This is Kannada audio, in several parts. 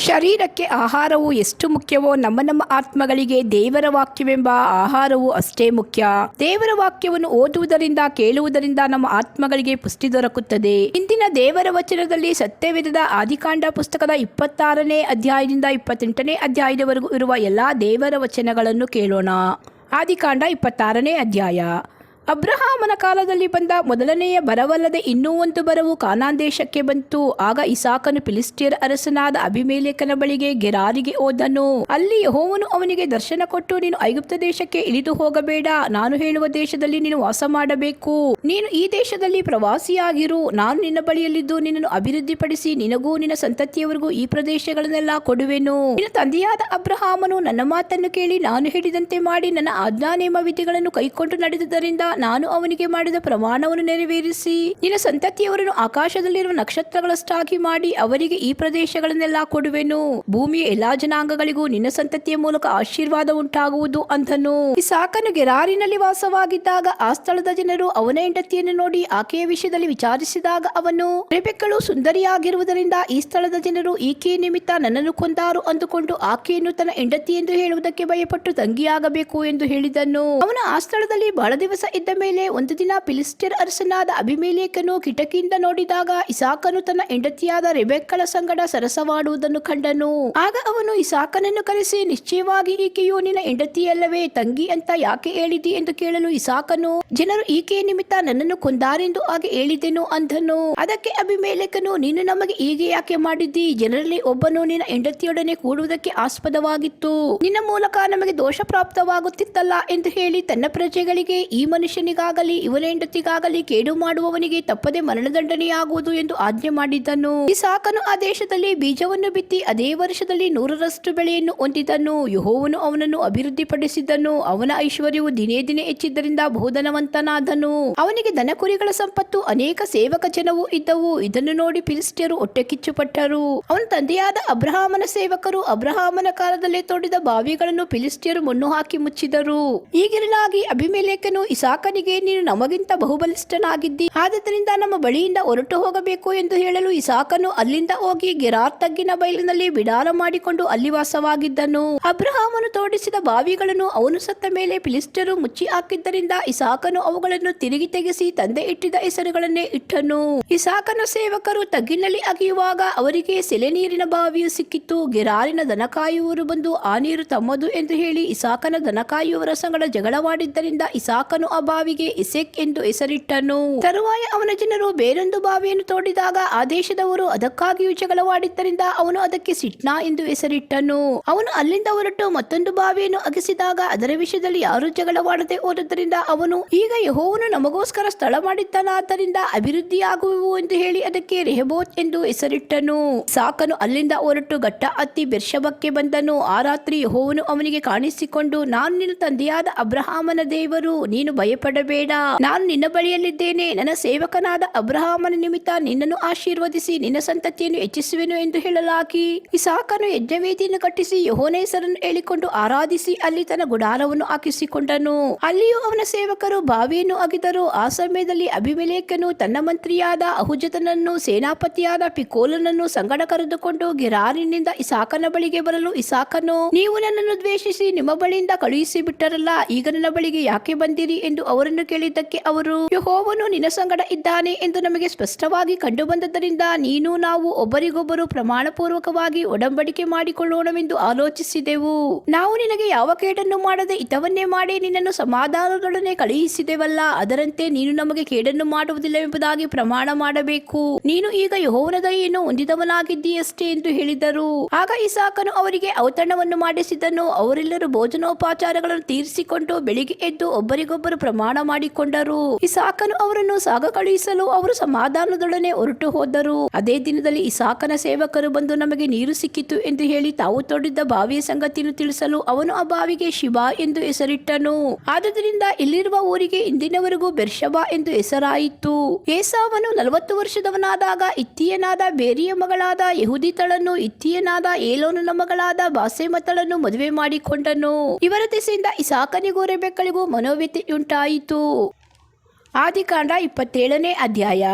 ಶರೀರಕ್ಕೆ ಆಹಾರವು ಎಷ್ಟು ಮುಖ್ಯವೋ ನಮ್ಮ ನಮ್ಮ ಆತ್ಮಗಳಿಗೆ ದೇವರ ವಾಕ್ಯವೆಂಬ ಆಹಾರವು ಅಷ್ಟೇ ಮುಖ್ಯ. ದೇವರ ವಾಕ್ಯವನ್ನು ಓದುವುದರಿಂದ, ಕೇಳುವುದರಿಂದ ನಮ್ಮ ಆತ್ಮಗಳಿಗೆ ಪುಷ್ಟಿ ದೊರಕುತ್ತದೆ. ಇಂದಿನ ದೇವರ ವಚನದಲ್ಲಿ ಸತ್ಯವೇದದ ಆದಿಕಾಂಡ ಪುಸ್ತಕದ ಇಪ್ಪತ್ತಾರನೇ ಅಧ್ಯಾಯದಿಂದ ಇಪ್ಪತ್ತೆಂಟನೇ ಅಧ್ಯಾಯದವರೆಗೂ ಇರುವ ಎಲ್ಲಾ ದೇವರ ವಚನಗಳನ್ನು ಕೇಳೋಣ. ಆದಿಕಾಂಡ ಇಪ್ಪತ್ತಾರನೇ ಅಧ್ಯಾಯ. ಅಬ್ರಹಾಮನ ಕಾಲದಲ್ಲಿ ಬಂದ ಮೊದಲನೆಯ ಬರವಲ್ಲದೆ ಇನ್ನೂ ಒಂದು ಬರವು ಕಾನಾನ್ ದೇಶಕ್ಕೆ ಬಂತು. ಆಗ ಇಸಾಕನು ಫಿಲಿಸ್ಟಿಯರ್ ಅರಸನಾದ ಅಭಿಮೇಲೇಖನ ಬಳಿಗೆ ಗೆರಾರಿಗೆ ಹೋದನು. ಅಲ್ಲಿ ಹೋವನು ಅವನಿಗೆ ದರ್ಶನ ಕೊಟ್ಟು, ನೀನು ಐಗುಪ್ತ ದೇಶಕ್ಕೆ ಇಳಿದು ಹೋಗಬೇಡ. ನಾನು ಹೇಳುವ ದೇಶದಲ್ಲಿ ನೀನು ವಾಸ ಮಾಡಬೇಕು. ನೀನು ಈ ದೇಶದಲ್ಲಿ ಪ್ರವಾಸಿಯಾಗಿರು. ನಾನು ನಿನ್ನ ಬಳಿಯಲ್ಲಿದ್ದು ನಿನ್ನನ್ನು ಅಭಿವೃದ್ಧಿಪಡಿಸಿ ನಿನಗೂ ನಿನ್ನ ಸಂತತಿಯವರಿಗೂ ಈ ಪ್ರದೇಶಗಳನ್ನೆಲ್ಲ ಕೊಡುವೆನು. ನಿನ್ನ ತಂದೆಯಾದ ಅಬ್ರಹಾಮನು ನನ್ನ ಮಾತನ್ನು ಕೇಳಿ ನಾನು ಹೇಳಿದಂತೆ ಮಾಡಿ ನನ್ನ ಆಜ್ಞಾ ನೇಮ ವಿಧಿಗಳನ್ನು ಕೈಕೊಂಡು ನಡೆದುದರಿಂದ ನಾನು ಅವನಿಗೆ ಮಾಡಿದ ಪ್ರಮಾಣವನ್ನು ನೆರವೇರಿಸಿ. ನಿನ್ನ ಸಂತತಿಯವರನ್ನು ಆಕಾಶದಲ್ಲಿರುವ ನಕ್ಷತ್ರಗಳಷ್ಟಾಗಿ ಮಾಡಿ ಅವರಿಗೆ ಈ ಪ್ರದೇಶಗಳನ್ನೆಲ್ಲ ಕೊಡುವೆನು. ಭೂಮಿಯ ಎಲ್ಲಾ ಜನಾಂಗಗಳಿಗೂ ನಿನ್ನ ಸಂತತಿಯ ಮೂಲಕ ಆಶೀರ್ವಾದ ಉಂಟಾಗುವುದು ಈ ಸಾಕನು ಗೆರಾರಿನಲ್ಲಿ ವಾಸವಾಗಿದ್ದಾಗ ಆ ಸ್ಥಳದ ಜನರು ಅವನ ಹೆಂಡತಿಯನ್ನು ನೋಡಿ ಆಕೆಯ ವಿಷಯದಲ್ಲಿ ವಿಚಾರಿಸಿದಾಗ ಅವನು, ರೆಬೆಕ್ಕಳು ಸುಂದರಿಯಾಗಿರುವುದರಿಂದ ಈ ಸ್ಥಳದ ಜನರು ಈಕೆಯ ನಿಮಿತ್ತ ನನ್ನನ್ನು ಕೊಂದಾರು ಅಂದುಕೊಂಡು ಆಕೆಯನ್ನು ತನ್ನ ಹೆಂಡತಿ ಎಂದು ಹೇಳುವುದಕ್ಕೆ ಭಯಪಟ್ಟು ತಂಗಿಯಾಗಬೇಕು ಎಂದು ಹೇಳಿದನು. ಅವನು ಆ ಸ್ಥಳದಲ್ಲಿ ಬಹಳ ದಿವಸ ಇದ್ದ ಮೇಲೆ ಒಂದು ದಿನ ಪಿಲಿಸ್ಟಿರ್ ಅರಸನಾದ ಅಭಿಮೇಲೇಕನು ಕಿಟಕಿಯಿಂದ ನೋಡಿದಾಗ ಇಸಾಕನು ತನ್ನ ಹೆಂಡತಿಯಾದ ರೆಬೆಕ್ಕಳ ಸಂಗಡ ಸರಸವಾಡುವುದನ್ನು ಕಂಡನು. ಆಗ ಅವನು ಇಸಾಕನನ್ನು ಕರೆಸಿ, ನಿಶ್ಚಯವಾಗಿ ಈಕೆಯು ನಿನ್ನ ಹೆಂಡತಿಯಲ್ಲವೇ? ತಂಗಿ ಅಂತ ಯಾಕೆ ಹೇಳಿದಿ? ಎಂದು ಕೇಳಲು ಇಸಾಕನು, ಜನರು ಈಕೆಯ ನಿಮಿತ್ತ ನನ್ನನ್ನು ಕೊಂದಾರೆಂದು ಹಾಗೆ ಹೇಳಿದೆನು ಅಂದನು. ಅದಕ್ಕೆ ಅಭಿಮೇಲೇಕನು, ನೀನು ನಮಗೆ ಹೀಗೆ ಯಾಕೆ ಮಾಡಿದ್ದಿ? ಜನರಲ್ಲಿ ಒಬ್ಬನು ನಿನ್ನ ಹೆಂಡತಿಯೊಡನೆ ಕೂಡುವುದಕ್ಕೆ ಆಸ್ಪದವಾಗಿತ್ತು. ನಿನ್ನ ಮೂಲಕ ನಮಗೆ ದೋಷ ಪ್ರಾಪ್ತವಾಗುತ್ತಿತ್ತಲ್ಲ ಎಂದು ಹೇಳಿ ತನ್ನ ಪ್ರಜೆಗಳಿಗೆ ಈ ಮನುಷ್ಯನಿಗಾಗಲಿ, ಇವನ ಹೆಂಡತಿಗಾಗಲಿ ಕೇಡು ಮಾಡುವವನಿಗೆ ತಪ್ಪದೆ ಮರಣದಂಡನೆಯಾಗುವುದು ಎಂದು ಆಜ್ಞೆ ಮಾಡಿದ್ದನು. ಇಸಾಕನು ಆ ದೇಶದಲ್ಲಿ ಬೀಜವನ್ನು ಬಿತ್ತಿ ಅದೇ ವರ್ಷದಲ್ಲಿ ನೂರರಷ್ಟು ಬೆಳೆಯನ್ನು ಹೊಂದಿದ್ದನು. ಯಹೋವನು ಅವನನ್ನು ಅಭಿವೃದ್ಧಿಪಡಿಸಿದ್ದನು. ಅವನ ಐಶ್ವರ್ಯವು ದಿನೇ ದಿನೇ ಹೆಚ್ಚಿದ್ದರಿಂದ ಬಹುಧನವಂತನಾದನು ಅವನಿಗೆ ದನಕುರಿಗಳ ಸಂಪತ್ತು, ಅನೇಕ ಸೇವಕ ಜನವು ಇದ್ದವು. ಇದನ್ನು ನೋಡಿ ಫಿಲಿಸ್ಟಿಯರು ಹೊಟ್ಟೆ ಕಿಚ್ಚುಪಟ್ಟರು ಅವನ ತಂದೆಯಾದ ಅಬ್ರಹಾಮನ ಸೇವಕರು ಅಬ್ರಹಾಮನ ಕಾಲದಲ್ಲೇ ತೋಡಿದ ಬಾವಿಗಳನ್ನು ಫಿಲಿಸ್ಟಿಯರು ಮಣ್ಣು ಹಾಕಿ ಮುಚ್ಚಿದರು. ಈಗಿರಲಾಗಿ ಅಭಿಮೇಲೇಕನು ಇಸಾಕನಿಗೆ ನೀನು ನಮಗಿಂತ ಬಹುಬಲಿಷ್ಠನಾಗಿದ್ದಿ? ಆದ್ದರಿಂದ ನಮ್ಮ ಬಳಿಯಿಂದ ಹೊರಟು ಹೋಗಬೇಕು ಎಂದು ಹೇಳಲು ಇಸಾಕನು ಅಲ್ಲಿಂದ ಹೋಗಿ ಗೆರಾರ್ ತಗ್ಗಿನ ಬಯಲಿನಲ್ಲಿ ಬಿಡಾರ ಮಾಡಿಕೊಂಡು ಅಲ್ಲಿ ವಾಸವಾಗಿದ್ದನು ಅಬ್ರಹಾಮನು ತೋಡಿಸಿದ ಬಾವಿಗಳನ್ನು ಅವನು ಸತ್ತ ಮೇಲೆ ಫಿಲಿಸ್ಟರು ಮುಚ್ಚಿ ಹಾಕಿದ್ದರಿಂದ ಇಸಾಕನು ಅವುಗಳನ್ನು ತಿರುಗಿ ತೆಗೆಸಿ ತಂದೆ ಇಟ್ಟಿದ ಹೆಸರುಗಳನ್ನೇ ಇಟ್ಟನು. ಇಸಾಕನ ಸೇವಕರು ತಗ್ಗಿನಲ್ಲಿ ಅಗೆಯುವಾಗ ಅವರಿಗೆ ಸೆಲೆ ನೀರಿನ ಬಾವಿಯು ಸಿಕ್ಕಿತ್ತು ಗೆರಾರಿನ ದನಕಾಯುವರು ಬಂದು ಆ ನೀರು ತಮ್ಮದು ಎಂದು ಹೇಳಿ ಇಸಾಕನ ದನ ಕಾಯುವವರ ಸಂಗಡ ಜಗಳವಾಡಿದ್ದರಿಂದ ಇಸಾಕನು ಆ ಬಾವಿಗೆ ಇಸೆಕ್ ಎಂದು ಹೆಸರಿಟ್ಟನು. ತರುವಾಯ ಅವನ ಜನರು ಬೇರೊಂದು ಬಾವಿಯನ್ನು ತೋಡಿದಾಗ ಆ ದೇಶದವರು ಅದಕ್ಕಾಗಿಯೂ ಜಗಳವಾಡಿದ್ದರಿಂದ ಅವನು ಅದಕ್ಕೆ ಸಿಟ್ನಾ ಎಂದು ಹೆಸರಿಟ್ಟನು. ಅವನು ಅಲ್ಲಿಂದ ಹೊರಟು ಮತ್ತೊಂದು ಬಾವಿಯನ್ನು ಅಗಿಸಿದಾಗ ಅದರ ವಿಷಯದಲ್ಲಿ ಯಾರು ಜಗಳವಾಡದೆ ಹೋದದ್ದರಿಂದ ಅವನು, ಈಗ ಯಹೋವನು ನಮಗೋಸ್ಕರ ಸ್ಥಳ ಮಾಡಿದ್ದಾನಾದ್ದರಿಂದ ಅಭಿವೃದ್ಧಿಯಾಗುವು ಎಂದು ಹೇಳಿ ಅದಕ್ಕೆ ರೆಹಬೋತ್ ಎಂದು ಹೆಸರಿಟ್ಟನು. ಸಾಕನು ಅಲ್ಲಿಂದ ಹೊರಟು ಘಟ್ಟ ಹತ್ತಿ ಬೆರ್ಷಬಕ್ಕೆ ಬಂದನು. ಆ ರಾತ್ರಿ ಯಹೋವನು ಅವನಿಗೆ ಕಾಣಿಸಿಕೊಂಡು, ನಾನು ನಿನ್ನ ತಂದೆಯಾದ ಅಬ್ರಹಾಮನ ದೇವರು, ನೀನು ಭಯಪಡಬೇಡ. ನಾನು ನಿನ್ನ ಬಳಿಯಲ್ಲಿದ್ದೇನೆ. ನನ್ನ ಸೇವಕನಾದ ಅಬ್ರಹಾಮನ ನಿಮಿತ್ತ ನಿನ್ನನ್ನು ಆಶೀರ್ವದಿಸಿ ನಿನ್ನ ಸಂತತಿಯನ್ನು ಹೆಚ್ಚಿಸುವೆನು ಎಂದು ಹೇಳಲಾಗಿ. ಇಸಾಕನು ಯಜ್ಞವೇದಿಯನ್ನು ಕಟ್ಟಿಸಿ ಯಹೋನ ಹೆಸರನ್ನು ಹೇಳಿಕೊಂಡು ಆರಾಧಿಸಿ ಅಲ್ಲಿ ತನ್ನ ಗುಡಾರವನ್ನು ಹಾಕಿಸಿಕೊಂಡನು. ಅಲ್ಲಿಯೂ ಅವನ ಸೇವಕರು ಬಾವಿಯನ್ನು ಅಗಿದರು. ಆ ಸಮಯದಲ್ಲಿ ಅಭಿಮಲೇಖನು ತನ್ನ ಮಂತ್ರಿಯಾದ ಅಹುಜತನನ್ನು, ಸೇನಾಪತಿಯಾದ ಪಿಕೋಲನನ್ನು ಸಂಗಡ ಕರೆದುಕೊಂಡು ಗಿರಾರಿನಿಂದ ಇಸಾಕನ ಬಳಿಗೆ ಬರಲು ಇಸಾಕನು, ನೀವು ನನ್ನನ್ನು ದ್ವೇಷಿಸಿ ನಿಮ್ಮ ಬಳಿಯಿಂದ ಕಳುಹಿಸಿ ಬಿಟ್ಟರಲ್ಲ ಈಗ ನನ್ನ ಬಳಿಗೆ ಯಾಕೆ ಬಂದಿರಿ? ಎಂದು ಅವರನ್ನು ಕೇಳಿದ್ದಕ್ಕೆ ಅವರು, ಯಹೋವನು ನಿನ್ನ ಸಂಗಡ ಇದ್ದಾನೆ ಎಂದು ನಮಗೆ ಸ್ಪಷ್ಟವಾಗಿ ಕಂಡು ಬಂದದ್ದರಿಂದ ನೀನು ನಾವು ಒಬ್ಬರಿಗೊಬ್ಬರು ಪ್ರಮಾಣಪೂರ್ವಕವಾಗಿ ಒಡಂಬಡಿಕೆ ಮಾಡಿಕೊಳ್ಳೋಣವೆಂದು ಆಲೋಚಿಸಿದೆವು. ನಾವು ನಿನಗೆ ಯಾವ ಕೇಡನ್ನು ಮಾಡದೆ ಹಿತವನ್ನೇ ಮಾಡಿ ನಿನ್ನನ್ನು ಸಮಾಧಾನದೊಡನೆ ಕಳುಹಿಸಿದೆವಲ್ಲ. ಅದರಂತೆ ನೀನು ನಮಗೆ ಕೇಡನ್ನು ಮಾಡುವುದಿಲ್ಲ ಎಂಬುದಾಗಿ ಪ್ರಮಾಣ ಮಾಡಬೇಕು. ನೀನು ಈಗ ಯಹೋವನ ದಯೆಯನ್ನು ಹೊಂದಿದವನಾಗಿದ್ದೀಯಷ್ಟೇ ಎಂದು ಹೇಳಿದರು. ಆಗ ಇಸಾಕನು ಅವರಿಗೆ ಔತಣವನ್ನು ಮಾಡಿಸಿದನು. ಅವರೆಲ್ಲರೂ ಭೋಜನೋಪಚಾರಗಳನ್ನು ತೀರಿಸಿಕೊಂಡು ಬೆಳಿಗ್ಗೆ ಎದ್ದು ಒಬ್ಬರಿಗೊಬ್ಬರು ಪ್ರಮಾಣ ಮಾಡಿಕೊಂಡರು. ಇಸಾಕನು ಅವರನ್ನು ಸಾಗ ಕಳುಹಿಸಲು ಅವರು ಸಮಾಧಾನದೊಡನೆ ಹೊರಟು ಹೋದರು. ಅದೇ ದಿನದಲ್ಲಿ ಇಸಾಕನ ಸೇವಕರು ಬಂದು ನಮಗೆ ನೀರು ಸಿಕ್ಕಿತು ಎಂದು ಹೇಳಿ ತಾವು ತೋಡಿದ್ದ ಬಾವಿಯ ಸಂಗತಿಯನ್ನು ತಿಳಿಸಲು ಅವನು ಆ ಬಾವಿಗೆ ಶಿಬಾ ಎಂದು ಹೆಸರಿಟ್ಟನು. ಆದ್ದರಿಂದ ಇಲ್ಲಿರುವ ಊರಿಗೆ ಇಂದಿನವರೆಗೂ ಬೆರ್ಷಬಾ ಎಂದು ಹೆಸರಾಯಿತು. ಏಸಾವನು ನಲವತ್ತು ವರ್ಷದವನಾದಾಗ ಇತ್ತಿಯನಾದ ಬೇರಿಯ ಮಗಳಾದ ಯಹುದಿತಳನ್ನು ಇತ್ತಿಯನಾದ ಏಲೋನನ ಮಗಳಾದ ಬಾಸೆಮತಳನ್ನು ಮದುವೆ ಮಾಡಿಕೊಂಡನು. ಇವರ ದೆಸೆಯಿಂದ ಇಸಾಕನಿಗೂ ರೆಬೆಕ್ಕಳಿಗೂ ಮನೋವ್ಯತೆಯುಂಟಾಯಿತು ಆದಿಕಾಂಡ ಇಪ್ಪತ್ತೇಳನೇ ಅಧ್ಯಾಯ.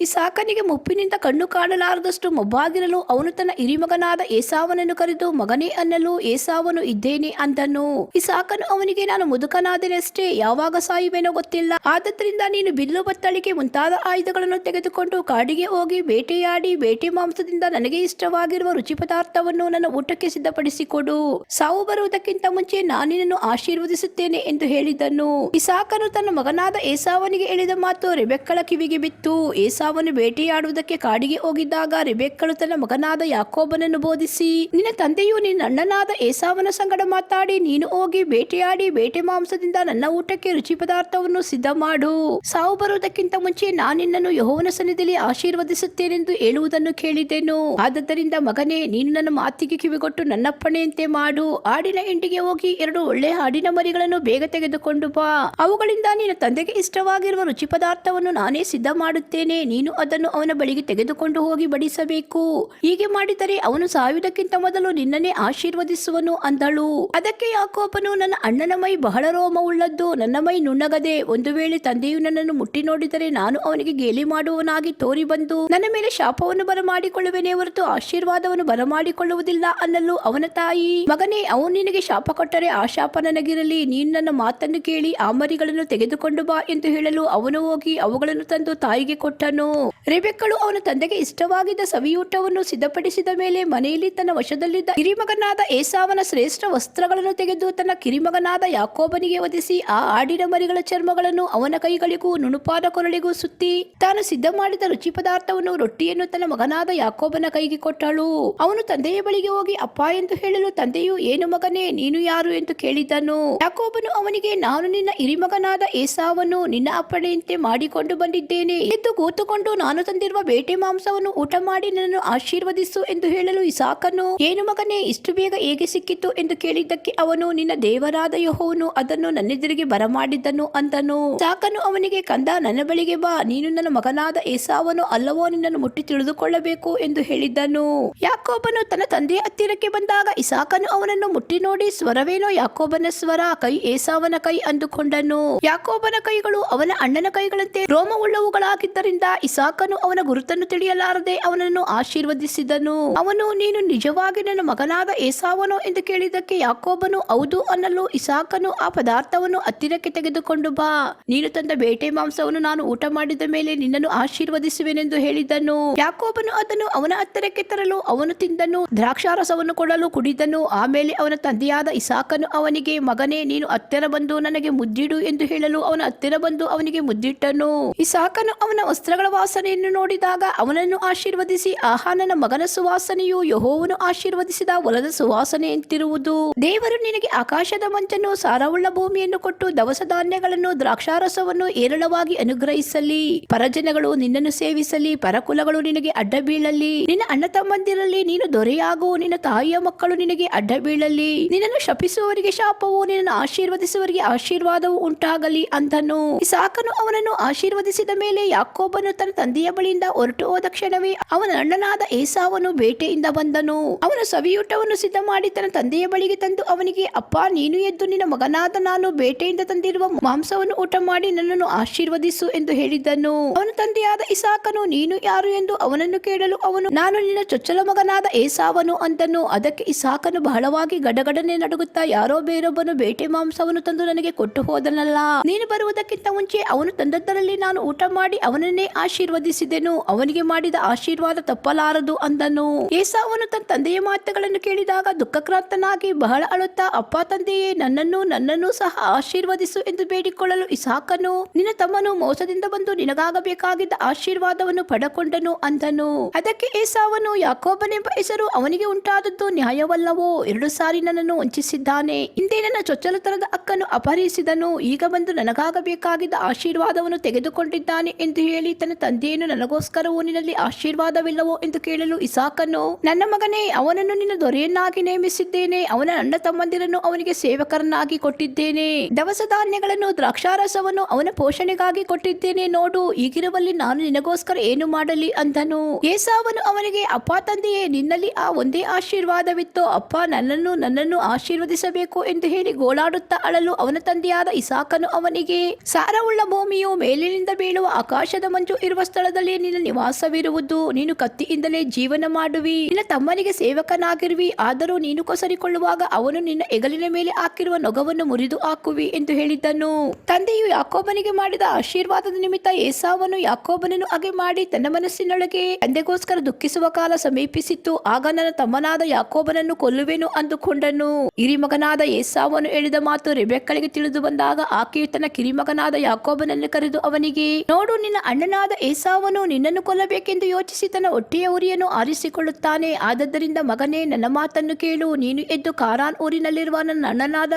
ಇಸಾಕನಿಗೆ ಮುಪ್ಪಿನಿಂದ ಕಣ್ಣು ಕಾಣಲಾರದಷ್ಟು ಮೊಬ್ಬಾಗಿರಲು ಅವನು ತನ್ನ ಹಿರಿಮಗನಾದ ಏಸಾವನನ್ನು ಕರೆದು, ಮಗನೇ ಅನ್ನಲು ಏಸಾವನು ಇದ್ದೇನೆ ಅಂದನು. ಈ ಸಾಕನು ಅವನಿಗೆ, ನಾನು ಮುದುಕನಾದನಷ್ಟೇ, ಯಾವಾಗ ಸಾಯುವೆನೋ ಗೊತ್ತಿಲ್ಲ. ಆದ್ದರಿಂದ ನೀನು ಬಿಲ್ಲು ಬತ್ತಳಿಕೆ ಮುಂತಾದ ಆಯುಧಗಳನ್ನು ತೆಗೆದುಕೊಂಡು ಕಾಡಿಗೆ ಹೋಗಿ ಬೇಟೆಯಾಡಿ, ಬೇಟೆ ಮಾಂಸದಿಂದ ನನಗೆ ಇಷ್ಟವಾಗಿರುವ ರುಚಿ ಪದಾರ್ಥವನ್ನು ನನ್ನ ಊಟಕ್ಕೆ ಸಿದ್ಧಪಡಿಸಿಕೊಡು. ಸಾವು ಬರುವುದಕ್ಕಿಂತ ಮುಂಚೆ ನಾನಿನನ್ನು ಆಶೀರ್ವದಿಸುತ್ತೇನೆ ಎಂದು ಹೇಳಿದ್ದನು ಇಸಾಕನು ತನ್ನ ಮಗನಾದ ಏಸಾವನಿಗೆ ಹೇಳಿದ ಮಾತು ರೆಬೆಕ್ಕಳ ಕಿವಿಗೆ ಬಿತ್ತು. ಏಸಾವನು ಬೇಟೆಯಾಡುವುದಕ್ಕೆ ಕಾಡಿಗೆ ಹೋಗಿದ್ದಾಗ ರಿಬೆಕ್ಕಳು ತನ್ನ ಮಗನಾದ ಯಾಕೋಬನನ್ನು ಬೋಧಿಸಿ, ನಿನ್ನ ತಂದೆಯು ನಿನ್ನ ಅಣ್ಣನಾದ ಏಸಾವನ ಸಂಗಡ ಮಾತಾಡಿ, ನೀನು ಹೋಗಿ ಬೇಟೆಯಾಡಿ ಬೇಟೆ ಮಾಂಸದಿಂದ ನನ್ನ ಊಟಕ್ಕೆ ರುಚಿ ಪದಾರ್ಥವನ್ನು ಸಿದ್ಧ ಮಾಡು. ಸಾವು ಬರುವುದಕ್ಕಿಂತ ಮುಂಚೆ ನಾನು ನಿನ್ನನ್ನು ಯಹೋವನ ಸನ್ನಿಧಿಯಲ್ಲಿ ಆಶೀರ್ವದಿಸುತ್ತೇನೆಂದು ಹೇಳುವುದನ್ನು ಕೇಳಿದೆನು. ಆದ್ದರಿಂದ ಮಗನೇ, ನೀನು ನನ್ನ ಮಾತಿಗೆ ಕಿವಿಗೊಟ್ಟು ನನ್ನಪ್ಪಣೆಯಂತೆ ಮಾಡು. ಆಡಿನ ಎಂಡಿಗೆ ಹೋಗಿ ಎರಡು ಒಳ್ಳೆ ಹಾಡಿನ ಮರಿಗಳನ್ನು ಬೇಗ ತೆಗೆದುಕೊಂಡು ಬಾ. ಅವುಗಳಿಂದ ನಿನ್ನ ತಂದೆಗೆ ಇಷ್ಟವಾಗಿರುವ ರುಚಿ ಪದಾರ್ಥವನ್ನು ನಾನೇ ಸಿದ್ಧ ಮಾಡುತ್ತೇನೆ. ನೀನು ಅದನ್ನು ಅವನ ಬಳಿಗೆ ತೆಗೆದುಕೊಂಡು ಹೋಗಿ ಬಡಿಸಬೇಕು. ಹೀಗೆ ಮಾಡಿದರೆ ಅವನು ಸಾಯುವುದಕ್ಕಿಂತ ಮೊದಲು ನಿನ್ನನ್ನೇ ಆಶೀರ್ವದಿಸುವನು ಅಂದಳು. ಅದಕ್ಕೆ ಯಾಕೋಪನು ನನ್ನ ಅಣ್ಣನ ಮೈ ಬಹಳ ರೋಮವುಳ್ಳದ್ದು, ನನ್ನ ಮೈ ನುಣ್ಣಗದೆ. ಒಂದು ವೇಳೆ ತಂದೆಯು ನನ್ನನ್ನು ಮುಟ್ಟಿ ನೋಡಿದರೆ ನಾನು ಅವನಿಗೆ ಗೇಲಿ ಮಾಡುವವನಾಗಿ ತೋರಿ ಬಂದು ನನ್ನ ಮೇಲೆ ಶಾಪವನ್ನು ಬರಮಾಡಿಕೊಳ್ಳುವೆನೇ ಹೊರತು ಆಶೀರ್ವಾದವನ್ನು ಬರಮಾಡಿಕೊಳ್ಳುವುದಿಲ್ಲ ಅನ್ನಲು ಅವನ ತಾಯಿ. ಮಗನೇ, ಅವನು ನಿನಗೆ ಶಾಪ ಕೊಟ್ಟರೆ ಆ ಶಾಪ ನನಗಿರಲಿ. ನೀನು ನನ್ನ ಮಾತನ್ನು ಕೇಳಿ ಆ ಮರಿಗಳನ್ನು ತೆಗೆದುಕೊಂಡು ಬಾ ಎಂದು ಹೇಳಲು ಅವನು ಹೋಗಿ ಅವುಗಳನ್ನು ತಂದು ತಾಯಿಗೆ ಕೊಟ್ಟನು. ರೆಬೆಕ್ಕಳು ಅವನ ತಂದೆಗೆ ಇಷ್ಟವಾಗಿದ್ದ ಸವಿಯೂಟವನ್ನು ಸಿದ್ಧಪಡಿಸಿದ ಮೇಲೆ ಮನೆಯಲ್ಲಿ ತನ್ನ ವಶದಲ್ಲಿದ್ದ ಕಿರಿಮಗನಾದ ಏಸಾವನ ಶ್ರೇಷ್ಠ ವಸ್ತ್ರಗಳನ್ನು ತೆಗೆದು ತನ್ನ ಕಿರಿಮಗನಾದ ಯಾಕೋಬನಿಗೆ ಒದಿಸಿ ಆ ಆಡಿನ ಮರಿಗಳ ಚರ್ಮಗಳನ್ನು ಅವನ ಕೈಗಳಿಗೂ ನುಣುಪಾದ ಕೊರಳಿಗೂ ಸುತ್ತಿ ತಾನು ಸಿದ್ಧ ಮಾಡಿದ ರುಚಿ ಪದಾರ್ಥವನ್ನು ರೊಟ್ಟಿಯನ್ನು ತನ್ನ ಮಗನಾದ ಯಾಕೋಬನ ಕೈಗೆ ಕೊಟ್ಟಳು. ಅವನು ತಂದೆಯ ಬಳಿಗೆ ಹೋಗಿ, ಅಪ್ಪ ಎಂದು ಹೇಳಲು ತಂದೆಯು, ಏನು ಮಗನೇ, ನೀನು ಯಾರು ಎಂದು ಕೇಳಿದನು ಯಾಕೋಬನು ಅವನಿಗೆ, ನಾನು ನಿನ್ನ ಹಿರಿಮಗನಾದ ಏಸಾವನ್ನು ನಿನ್ನ ಅಪ್ಪಣೆಯಂತೆ ಮಾಡಿಕೊಂಡು ಬಂದಿದ್ದೇನೆ. ಎಂದು ಕೂತುಕೊಂಡು ನಾನು ತಂದಿರುವ ಬೇಟೆ ಮಾಂಸವನ್ನು ಊಟ ಮಾಡಿ ನನ್ನನ್ನು ಆಶೀರ್ವದಿಸು ಎಂದು ಹೇಳಲು ಇಸಾಕನು. ಏನು ಮಗನೇ, ಇಷ್ಟು ಬೇಗ ಹೇಗೆ ಸಿಕ್ಕಿತು ಎಂದು ಕೇಳಿದ್ದಕ್ಕೆ ಅವನು, ನಿನ್ನ ದೇವರಾದ ಯಹೋವನು ಅದನ್ನು ನನ್ನೆದುರಿಗೆ ಬರಮಾಡಿದ್ದನು ಅಂದನು. ಸಾಕನು ಅವನಿಗೆ, ಕಂದ, ನನ್ನ ಬಳಿಗೆ ಬಾ. ನೀನು ನನ್ನ ಮಗನಾದ ಏಸಾವನು ಅಲ್ಲವೋ? ನಿನ್ನನ್ನು ಮುಟ್ಟಿ ತಿಳಿದುಕೊಳ್ಳಬೇಕು ಎಂದು ಹೇಳಿದ್ದನು. ಯಾಕೋಬನು ತನ್ನ ತಂದೆಯ ಹತ್ತಿರಕ್ಕೆ ಬಂದಾಗ ಇಸಾಕನು ಅವನನ್ನು ಮುಟ್ಟಿ ನೋಡಿ, ಸ್ವರವೇನೋ? ಯಾಕೋಬನ ಸ್ವರ, ಕೈ ಏಸಾವನ ಕೈ ಅಂದುಕೊಂಡನು. ಯಾಕೋಬನ ಕೈಗಳು ಅವನ ಅಣ್ಣನ ಕೈಗಳಂತೆ ರೋಮವುಳ್ಳವುಗಳಾಗಿದ್ದರಿಂದ ಇಸಾಕನು ಅವನ ಗುರುತನ್ನು ತಿಳಿಯಲಾರದೆ ಅವನನ್ನು ಆಶೀರ್ವದಿಸಿದನು. ಅವನು, ನೀನು ನಿಜವಾಗಿ ನನ್ನ ಮಗನಾದ ಏಸಾವನು? ಎಂದು ಕೇಳಿದಕ್ಕೆ ಯಾಕೋಬನು, ಹೌದು, ಅನ್ನಲು ಇಸಾಕನು ಆ ಪದಾರ್ಥವನ್ನು ಹತ್ತಿರಕ್ಕೆ ತೆಗೆದುಕೊಂಡು ಬಾ. ನೀನು ತಂದ ಬೇಟೆ ಮಾಂಸವನ್ನು ನಾನು ಊಟ ಮಾಡಿದ ಮೇಲೆ ನಿನ್ನನ್ನು ಆಶೀರ್ವದಿಸುವೆನೆಂದು ಹೇಳಿದನು. ಯಾಕೋಬನು ಅದನ್ನು ಅವನ ಹತ್ತಿರಕ್ಕೆ ತರಲು ಅವನು ತಿಂದನು, ದ್ರಾಕ್ಷಾರಸವನ್ನು ಕೊಡಲು ಕುಡಿದನು. ಆಮೇಲೆ ಅವನ ತಂದೆಯಾದ ಇಸಾಕನು ಅವನಿಗೆ, ಮಗನೇ, ನೀನು ಹತ್ತಿರ ಬಂದು ನನಗೆ ಮುದ್ದಿಡು ಎಂದು ಹೇಳಲು ಅವನ ಹತ್ತಿರ ಬಂದು ಅವನಿಗೆ ಮುದ್ದಿಟ್ಟನು. ಇಸಾಕನು ಅವನ ವಸ್ತ್ರಗಳ ವಾಸನೆಯನ್ನು ನೋಡಿದಾಗ ಅವನನ್ನು ಆಶೀರ್ವದಿಸಿ ಆಹಾ ನನ್ನ ಮಗನ ಸುವಾಸನೆಯು ಯಹೋವನು ಆಶೀರ್ವದಿಸಿದ ಹೊಲದ ಸುವಾಸನೆಯಂತಿರುವುದು ದೇವರು ನಿನಗೆ ಆಕಾಶದ ಮಂಚನ್ನು, ಸಾರವುಳ್ಳ ಭೂಮಿಯನ್ನು ಕೊಟ್ಟು ದವಸ ಧಾನ್ಯಗಳನ್ನು, ದ್ರಾಕ್ಷಾರಸವನ್ನು ಏರಳವಾಗಿ ಅನುಗ್ರಹಿಸಲಿ. ಪರಜನಗಳು ನಿನ್ನನ್ನು ಸೇವಿಸಲಿ, ಪರಕುಲಗಳು ನಿನಗೆ ಅಡ್ಡ ಬೀಳಲಿ ನಿನ್ನ ಅಣ್ಣ ತಮ್ಮಂದಿರಲ್ಲಿ ನೀನು ದೊರೆಯಾಗು, ನಿನ್ನ ತಾಯಿಯ ಮಕ್ಕಳು ನಿನಗೆ ಅಡ್ಡ ಬೀಳಲಿ ನಿನ್ನನ್ನು ಶಪಿಸುವವರಿಗೆ ಶಾಪವು, ನಿನ್ನನ್ನು ಆಶೀರ್ವದಿಸುವವರಿಗೆ ಆಶೀರ್ವಾದವು ಉಂಟಾಗಲಿ ಅಂತನು ಸಾಕನು ಅವನನ್ನು ಆಶೀರ್ವದಿಸಿದ ಮೇಲೆ ಯಾಕೋಬನು ತನ್ನ ತಂದೆಯ ಬಳಿಯಿಂದ ಹೊರಟು ಹೋದ ಕ್ಷಣವೇ ಅವನ ಅಣ್ಣನಾದ ಏಸಾವನು ಬೇಟೆಯಿಂದ ಬಂದನು. ಅವನು ಸವಿಯೂಟವನ್ನು ಸಿದ್ಧ ಮಾಡಿ ತನ್ನ ತಂದೆಯ ಬಳಿಗೆ ತಂದು ಅವನಿಗೆ, ಅಪ್ಪ, ನೀನು ಎದ್ದು ನಿನ್ನ ಮಗನಾದ ನಾನು ಬೇಟೆಯಿಂದ ತಂದಿರುವ ಮಾಂಸವನ್ನು ಊಟ ಮಾಡಿ ನನ್ನನ್ನು ಆಶೀರ್ವದಿಸು ಎಂದು ಹೇಳಿದ್ದನು. ಅವನ ತಂದೆಯಾದ ಇಸಾಕನು, ನೀನು ಯಾರು ಎಂದು ಅವನನ್ನು ಕೇಳಲು ಅವನು, ನಾನು ನಿನ್ನ ಚೊಚ್ಚಲ ಮಗನಾದ ಏಸಾವನು ಅಂತನು ಅದಕ್ಕೆ ಇಸಾಕನು ಬಹಳವಾಗಿ ಗಡಗಡನೆ ನಡುಗುತ್ತಾ, ಯಾರೋ ಬೇರೊಬ್ಬನು ಬೇಟೆ ಮಾಂಸವನ್ನು ತಂದು ನನಗೆ ಕೊಟ್ಟು ಹೋದನಲ್ಲ. ನೀನು ಬರುವುದಕ್ಕಿಂತ ಮುಂಚೆ ಅವನು ತಂದದ್ದರಲ್ಲಿ ನಾನು ಊಟ ಮಾಡಿ ಅವನನ್ನೇ ಆಶೀರ್ವದಿಸಿದೆನು. ಅವನಿಗೆ ಮಾಡಿದ ಆಶೀರ್ವಾದ ತಪ್ಪಲಾರದು ಅಂದನು. ಏಸಾವನು ತನ್ನ ತಂದೆಯ ಮಾತುಗಳನ್ನು ಕೇಳಿದಾಗ ದುಃಖಕ್ರಾಂತನಾಗಿ ಬಹಳ ಅಳುತ್ತಾ, ಅಪ್ಪ ತಂದೆಯೇ, ನನ್ನನ್ನು ನನ್ನನ್ನು ಸಹ ಆಶೀರ್ವದಿಸು ಎಂದು ಬೇಡಿಕೊಳ್ಳಲು ಇಸಾಕನು. ನಿನ್ನ ತಮ್ಮನು ಮೋಸದಿಂದ ಬಂದು ನಿನಗಾಗಬೇಕಾಗಿದ್ದ ಆಶೀರ್ವಾದವನ್ನು ಪಡಕೊಂಡನು ಅಂದನು. ಅದಕ್ಕೆ ಏಸಾವನು, ಯಾಕೋಬನೆಂಬ ಹೆಸರು ಅವನಿಗೆ ಉಂಟಾದದ್ದು ನ್ಯಾಯವಲ್ಲವೋ? ಎರಡು ಸಾರಿ ನನ್ನನ್ನು ವಂಚಿಸಿದ್ದಾನೆ. ಹಿಂದೆ ನನ್ನ ಚೊಚ್ಚಲತನದ ಅಕ್ಕನು ಅಪಹರಿಸಿದನು. ಈಗ ಬಂದು ನನಗಾಗಬೇಕಾಗಿದ್ದ ಆಶೀರ್ವಾದವನ್ನು ತೆಗೆದುಕೊಂಡಿದ್ದಾನೆ ಎಂದು ಹೇಳಿ ತನ್ನ ತಂದೆಯನ್ನು ನನಗೋಸ್ಕರವೂ ನಿನ್ನಲ್ಲಿ ಆಶೀರ್ವಾದವಿಲ್ಲವೋ ಎಂದು ಕೇಳಲು ಇಸಾಕನು, ನನ್ನ ಮಗನೇ, ಅವನನ್ನು ನಿನ್ನ ದೊರೆಯನ್ನಾಗಿ ನೇಮಿಸಿದ್ದೇನೆ, ಅವನ ಅಣ್ಣ ತಮ್ಮಂದಿರನ್ನು ಅವನಿಗೆ ಸೇವಕರನ್ನಾಗಿ ಕೊಟ್ಟಿದ್ದೇನೆ. ದವಸ ಧಾನ್ಯಗಳನ್ನು, ದ್ರಾಕ್ಷಾರಸವನ್ನು ಅವನ ಪೋಷಣೆಗಾಗಿ ಕೊಟ್ಟಿದ್ದೇನೆ, ನೋಡು, ಈಗಿರುವಲ್ಲಿ ನಾನು ನಿನಗೋಸ್ಕರ ಏನು ಮಾಡಲಿ ಅಂದನು. ಏಸಾವನು ಅವನಿಗೆ, ಅಪ್ಪ ತಂದೆಯೇ, ನಿನ್ನಲ್ಲಿ ಆ ಒಂದೇ ಆಶೀರ್ವಾದವಿತ್ತು, ಅಪ್ಪ ನನ್ನನ್ನು ನನ್ನನ್ನು ಆಶೀರ್ವದಿಸಬೇಕು ಎಂದು ಹೇಳಿ ಗೋಳಾಡುತ್ತಾ ಅಳಲು ಅವನ ತಂದೆಯಾದ ಇಸಾಕನು ಅವನಿಗೆ, ಸಾರವುಳ್ಳ ಭೂಮಿಯು ಮೇಲಿನಿಂದ ಬೀಳುವ ಆಕಾಶದ ಮಂಜು ಇರುವ ಸ್ಥಳದಲ್ಲಿ ನಿನ್ನ ನಿವಾಸವಿರುವುದು. ನೀನು ಕತ್ತಿಯಿಂದಲೇ ಜೀವನ ಮಾಡುವಿ. ಇಲ್ಲ ತಮ್ಮನಿಗೆ ಸೇವಕನಾಗಿರುವಿ. ಆದರೂ ನೀನು ಕೊಸರಿಕೊಳ್ಳುವಾಗ ಅವನು ನಿನ್ನ ಹೆಗಲಿನ ಮೇಲೆ ಹಾಕಿರುವ ನೊಗವನ್ನು ಮುರಿದು ಹಾಕುವಿ ಎಂದು ಹೇಳಿದ್ದನು. ತಂದೆಯು ಯಾಕೋಬನಿಗೆ ಮಾಡಿದ ಆಶೀರ್ವಾದದ ನಿಮಿತ್ತ ಏಸಾವನ್ನು ಯಾಕೋಬನನ್ನು ಹಾಗೆ ಮಾಡಿ ತನ್ನ ಮನಸ್ಸಿನೊಳಗೆ ತಂದೆಗೋಸ್ಕರ ದುಃಖಿಸುವ ಕಾಲ ಸಮೀಪಿಸಿತ್ತು ಆಗ ನನ್ನ ತಮ್ಮನಾದ ಯಾಕೋಬನನ್ನು ಕೊಲ್ಲುವೆನು ಅಂದುಕೊಂಡನು. ಹಿರಿಮಗನಾದ ಏಸಾವನ್ನು ಹೇಳಿದ ಮಾತು ರೆಬೆಕ್ಕಳಿಗೆ ತಿಳಿದು ಬಂದಾಗ ಆಕೆಯು ತನ್ನ ಕಿರಿಮಗನಾದ ಯಾಕೋಬನನ್ನು ಕರೆದು ಅವನಿಗೆ, ನೋಡು, ನಿನ್ನ ಅಣ್ಣನಾದ ಏಸಾವನು ನಿನ್ನನ್ನು ಕೊಲ್ಲಬೇಕೆಂದು ಯೋಚಿಸಿ ತನ್ನ ಒಟ್ಟೆಯ ಉರಿಯನ್ನು ಆರಿಸಿಕೊಳ್ಳುತ್ತಾನೆ. ಆದದ್ದರಿಂದ ಮಗನೇ, ನನ್ನ ಮಾತನ್ನು ಕೇಳು. ನೀನು ಎದ್ದು ಕಾರಾನ್ ಊರಿನಲ್ಲಿರುವ ನನ್ನ ಅಣ್ಣನಾದ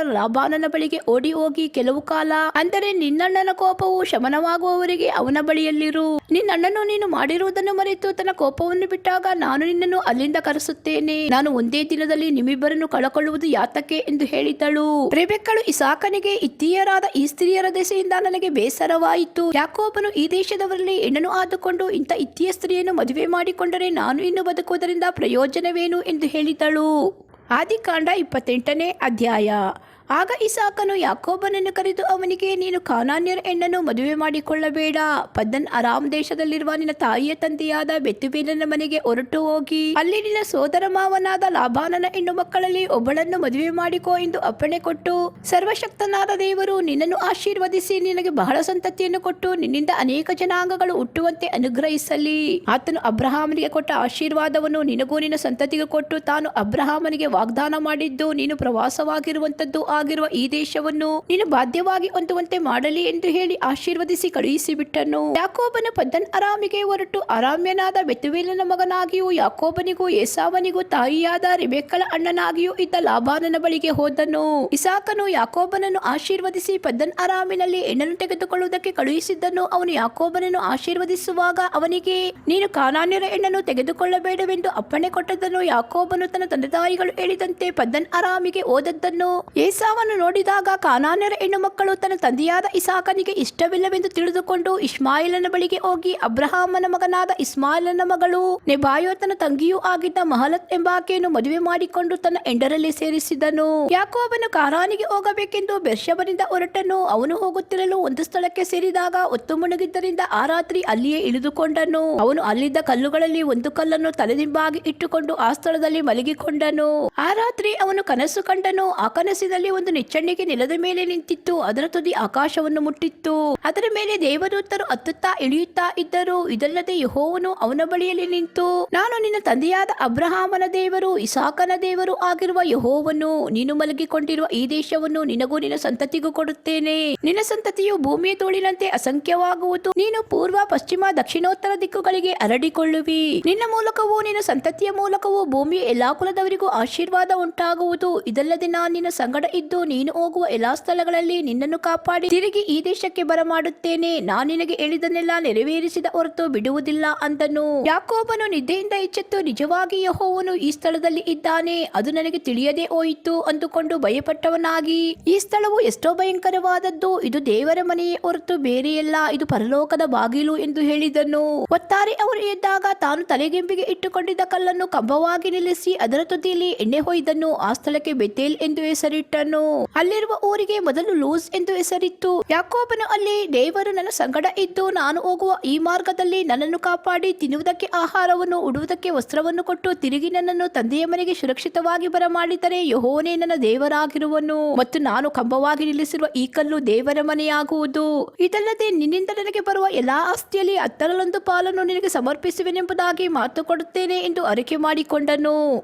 ಬಳಿಗೆ ಓಡಿ ಹೋಗಿ ಕೆಲವು ಕಾಲ. ಅಂದರೆ ನಿನ್ನಣ್ಣನ ಕೋಪವು ಶಮನವಾಗುವವರಿಗೆ ಅವನ ಬಳಿಯಲ್ಲಿರು. ನಿನ್ನಣ್ಣನು ನೀನು ಮಾಡಿರುವುದನ್ನು ಮರೆತು ತನ್ನ ಕೋಪವನ್ನು ಬಿಟ್ಟಾಗ ನಾನು ನಿನ್ನನ್ನು ಅಲ್ಲಿಂದ ಕರೆಸುತ್ತೇನೆ. ನಾನು ಒಂದೇ ದಿನದಲ್ಲಿ ನಿಮ್ಮಿಬ್ಬರನ್ನು ಕಳಕೊಳ್ಳುವುದು ಯಾತಕ್ಕೆ ಎಂದು ಹೇಳಿದಳು. ರೆಬೆಕ್ಕಳು ಇಸಾಕನಿಗೆ ಇತ್ತೀಯರಾದ ಈ ಸ್ತ್ರೀಯರ ದೆಸೆಯಿಂದ ನನಗೆ ಬೇಸರವಾಯಿತು. ಯಾಕೋಬನು ಈ ದೇಶದವರಲ್ಲಿ ಹೆಣ್ಣನ್ನು ಆದುಕೊಂಡು ಇಂಥ ಇತ್ತೀಯ ಸ್ತ್ರೀಯನ್ನು ಮದುವೆ ಮಾಡಿಕೊಂಡರೆ ನಾನು ಇನ್ನು ಬದುಕುವುದರಿಂದ ಪ್ರಯೋಜನವೇನು ಎಂದು ಹೇಳಿದಳು. ಆದಿಕಾಂಡ ಇಪ್ಪತ್ತೆಂಟನೇ ಅಧ್ಯಾಯ. ಆಗ ಇಸಾಕನು ಯಾಕೋಬನನ್ನು ಕರೆದು ಅವನಿಗೆ, ನೀನು ಕಾನಾನ್ಯರ ಹೆಣ್ಣನ್ನು ಮದುವೆ ಮಾಡಿಕೊಳ್ಳಬೇಡ. ಪದ್ದನ್ ಅರಾಮ್ ದೇಶದಲ್ಲಿರುವ ನಿನ್ನ ತಾಯಿಯ ತಂದೆಯಾದ ಬೆತ್ತುಬೇಲನ ಮನೆಗೆ ಹೊರಟು ಹೋಗಿ. ಅಲ್ಲಿ ನಿನ್ನ ಸೋದರ ಮಾವನಾದ ಲಾಭಾನನ ಹೆಣ್ಣು ಮಕ್ಕಳಲ್ಲಿ ಒಬ್ಬಳನ್ನು ಮದುವೆ ಮಾಡಿಕೋ ಎಂದು ಅಪ್ಪಣೆ ಕೊಟ್ಟು, ಸರ್ವಶಕ್ತನಾದ ದೇವರು ನಿನ್ನನ್ನು ಆಶೀರ್ವದಿಸಿ, ನಿನಗೆ ಬಹಳ ಸಂತತಿಯನ್ನು ಕೊಟ್ಟು, ನಿನ್ನಿಂದ ಅನೇಕ ಜನಾಂಗಗಳು ಹುಟ್ಟುವಂತೆ ಅನುಗ್ರಹಿಸಲಿ. ಆತನು ಅಬ್ರಹಾಮನಿಗೆ ಕೊಟ್ಟ ಆಶೀರ್ವಾದವನ್ನು ನಿನಗೂ ನಿನ್ನ ಸಂತತಿಗೆ ಕೊಟ್ಟು, ತಾನು ಅಬ್ರಹಾಮನಿಗೆ ವಾಗ್ದಾನ ಮಾಡಿದ್ದು, ನೀನು ಪ್ರವಾಸವಾಗಿರುವಂತದ್ದು ಆಗಿರುವ ಈ ದೇಶವನ್ನು ನೀನು ಬಾಧ್ಯವಾಗಿ ಹೊಂದುವಂತೆ ಮಾಡಲಿ ಎಂದು ಹೇಳಿ ಆಶೀರ್ವದಿಸಿ ಕಳುಹಿಸಿಬಿಟ್ಟನು. ಯಾಕೋಬನ ಪದ್ದನ್ ಅರಾಮಿಗೆ ಹೊರಟು ಅರಾಮ್ಯನಾದ ಬೆತುವೇಲನ ಮಗನಾಗಿಯೂ ಯಾಕೋಬನಿಗೂ ಏಸಾವನಿಗೂ ತಾಯಿಯಾದ ರಿಬೆಕ್ಕಳ ಅಣ್ಣನಾಗಿಯೂ ಇದ್ದ ಲಾಭಾನನ ಬಳಿಗೆ ಹೋದನು. ಇಸಾಕನು ಯಾಕೋಬನನ್ನು ಆಶೀರ್ವದಿಸಿ ಪದ್ದನ್ ಅರಾಮಿನಲ್ಲಿ ಹೆಣ್ಣನ್ನು ತೆಗೆದುಕೊಳ್ಳುವುದಕ್ಕೆ ಕಳುಹಿಸಿದ್ದನು ಅವನು ಯಾಕೋಬನನ್ನು ಆಶೀರ್ವದಿಸುವಾಗ ಅವನಿಗೆ, ನೀನು ಕಾನಾನ್ಯರ ಹೆಣ್ಣನ್ನು ತೆಗೆದುಕೊಳ್ಳಬೇಡವೆಂದು ಅಪ್ಪಣೆ ಕೊಟ್ಟದನ್ನು ಯಾಕೋಬನು ತನ್ನ ತಂದೆ ತಾಯಿಗಳು ಹೇಳಿದಂತೆ ಪದ್ದನ್ ಅರಾಮಿಗೆ ಓದದ್ದನ್ನು ಏಸಾವನ್ನು ನೋಡಿದಾಗ ಕಾನಾನ್ಯರ ಹೆಣ್ಣು ಮಕ್ಕಳು ತನ್ನ ತಂದೆಯಾದ ಇಸಾಕನಿಗೆ ಇಷ್ಟವಿಲ್ಲವೆಂದು ತಿಳಿದುಕೊಂಡು ಇಸ್ಮಾಯಿಲನ ಬಳಿಗೆ ಹೋಗಿ ಅಬ್ರಹಾಮನ ಮಗನಾದ ಇಸ್ಮಾಯಿಲನ ಮಗಳು ನೆಬಾಯೋತನ ತಂಗಿಯೂ ಆಗಿದ್ದ ಮಹಲತ್ ಎಂಬಾಕೆಯನ್ನು ಮದುವೆ ಮಾಡಿಕೊಂಡು ತನ್ನ ಎಂಡರಲ್ಲಿ ಸೇರಿಸಿದನು. ಯಾಕೋಬನು ಕಾನಾನಿಗೆ ಹೋಗಬೇಕೆಂದು ಬೆರ್ಷಬನಿಂದ ಹೊರಟನು. ಅವನು ಹೋಗುತ್ತಿರಲು ಒಂದು ಸ್ಥಳಕ್ಕೆ ಸೇರಿದಾಗ ಒತ್ತು ಮುಣಗಿದ್ದರಿಂದ ಆ ರಾತ್ರಿ ಅಲ್ಲಿಯೇ ಇಳಿದುಕೊಂಡನು. ಅವನು ಅಲ್ಲಿದ್ದ ಕಲ್ಲುಗಳಲ್ಲಿ ಒಂದು ಕಲ್ಲನ್ನು ತಲೆದಿಂಬಾಗಿ ಇಟ್ಟುಕೊಂಡು ಆ ಸ್ಥಳದಲ್ಲಿ ಮಲಗಿಕೊಂಡನು. ಆ ರಾತ್ರಿ ಅವನು ಕನಸು ಕಂಡನು. ಆ ಕನಸಿನಲ್ಲಿ ಒಂದು ನಿಚ್ಚಣ್ಣಿಗೆ ನೆಲದ ಮೇಲೆ ನಿಂತಿತ್ತು. ಅದರ ತುದಿ ಆಕಾಶವನ್ನು ಮುಟ್ಟಿತ್ತು. ಅದರ ಮೇಲೆ ದೇವದೂತರು ಹತ್ತುತ್ತಾ ಇಳಿಯುತ್ತಾ ಇದ್ದರು. ಇದಲ್ಲದೆ ಯಹೋವನು ಅವನ ಬಳಿಯಲ್ಲಿ ನಿಂತು, ನಾನು ನಿನ್ನ ತಂದೆಯಾದ ಅಬ್ರಹಾಮನ ದೇವರು, ಇಸಾಕನ ದೇವರು ಆಗಿರುವ ಯಹೋವನ್ನು ನೀನು ಮಲಗಿಕೊಂಡಿರುವ ಈ ದೇಶವನ್ನು ನಿನಗೂ ನಿನ್ನ ಸಂತತಿಗೂ ಕೊಡುತ್ತೇನೆ. ನಿನ್ನ ಸಂತತಿಯು ಭೂಮಿಯ ತೋಳಿನಂತೆ ಅಸಂಖ್ಯವಾಗುವುದು. ನೀನು ಪೂರ್ವ, ಪಶ್ಚಿಮ, ದಕ್ಷಿಣೋತ್ತರ ದಿಕ್ಕುಗಳಿಗೆ ಹರಡಿಕೊಳ್ಳುವಿ. ನಿನ್ನ ಮೂಲಕವೂ ನಿನ್ನ ಸಂತತಿಯ ಮೂಲಕವೂ ಭೂಮಿಯ ಎಲ್ಲಾ ಕುಲದವರಿಗೂ ಆಶೀರ್ವಾದ ಉಂಟಾಗುವುದು. ಇದಲ್ಲದೆ ನಾನು ನಿನ್ನ ಸಂಗಡ ಇದ್ದು ನೀನು ಹೋಗುವ ಎಲ್ಲಾ ಸ್ಥಳಗಳಲ್ಲಿ ನಿನ್ನನ್ನು ಕಾಪಾಡಿ ತಿರುಗಿ ಈ ದೇಶಕ್ಕೆ ಬರಮಾಡುತ್ತೇನೆ. ನಾನು ನಿನಗೆ ಹೇಳಿದನ್ನೆಲ್ಲ ನೆರವೇರಿಸಿದ ಹೊರತು ಬಿಡುವುದಿಲ್ಲ ಅಂದನು. ಯಾಕೋಬನು ನಿದ್ದೆಯಿಂದ ಎಚ್ಚೆತ್ತು ನಿಜವಾಗಿ ಯಹೋವನು ಈ ಸ್ಥಳದಲ್ಲಿ ಇದ್ದಾನೆ. ಅದು ನನಗೆ ತಿಳಿಯದೆ ಹೋಯಿತು ಅಂದುಕೊಂಡು ಭಯಪಟ್ಟವನಾಗಿ. ಈ ಸ್ಥಳವು ಎಷ್ಟೋ ಭಯಂಕರವಾದದ್ದು. ಇದು ದೇವರ ಮನೆಯೇ ಹೊರತು ಬೇರೆಯಲ್ಲ. ಇದು ಪರಲೋಕದ ಬಾಗಿಲು ಎಂದು ಹೇಳಿದನು. ಒತ್ತಾರೆ ಅವರು ಎದ್ದಾಗ ತಾನು ತಲೆಗೆಂಬಿಗೆ ಇಟ್ಟುಕೊಂಡಿದ್ದ ಕಲ್ಲನ್ನು ಕಂಬವಾಗಿ ನಿಲ್ಲಿಸಿ ಅದರ ತುದಿಯಲ್ಲಿ ಎಣ್ಣೆ ಹೊಯ್ದನು. ಆ ಸ್ಥಳಕ್ಕೆ ಬೆತೇಲ್ ಎಂದು ಹೆಸರಿಟ್ಟನು. ಅಲ್ಲಿರುವ ಊರಿಗೆ ಮೊದಲು ಲೂಸ್ ಎಂದು ಹೆಸರಿತ್ತು. ಯಾಕೋಬನು ಅಲ್ಲಿ, ದೇವರು ನನ್ನ ಸಂಗಡ ಇದ್ದು ನಾನು ಹೋಗುವ ಈ ಮಾರ್ಗದಲ್ಲಿ ನನ್ನನ್ನು ಕಾಪಾಡಿ ತಿನ್ನುವುದಕ್ಕೆ ಆಹಾರವನ್ನು, ಉಡುವುದಕ್ಕೆ ವಸ್ತ್ರವನ್ನು ಕೊಟ್ಟು ತಿರುಗಿ ನನ್ನನ್ನು ತಂದೆಯ ಮನೆಗೆ ಸುರಕ್ಷಿತವಾಗಿ ಬರಮಾಡಿದರೆ ಯಹೋನೇ ನನ್ನ ದೇವರಾಗಿರುವನು. ಮತ್ತು ನಾನು ಕಂಬವಾಗಿ ನಿಲ್ಲಿಸಿರುವ ಈ ಕಲ್ಲು ದೇವರ ಮನೆಯಾಗುವುದು. ಇದಲ್ಲದೆ ನಿನ್ನಿಂದ ನನಗೆ ಬರುವ ಎಲ್ಲಾ ಆಸ್ತಿಯಲ್ಲಿ ಹತ್ತರಲ್ಲೊಂದು ಪಾಲನ್ನು ನಿನಗೆ ಸಮರ್ಪಿಸುವೆನೆಂಬುದಾಗಿ ಮಾತು ಕೊಡುತ್ತೇನೆ ಎಂದು ಅರಿಕೆ ಮಾಡಿಕೊಂಡನು.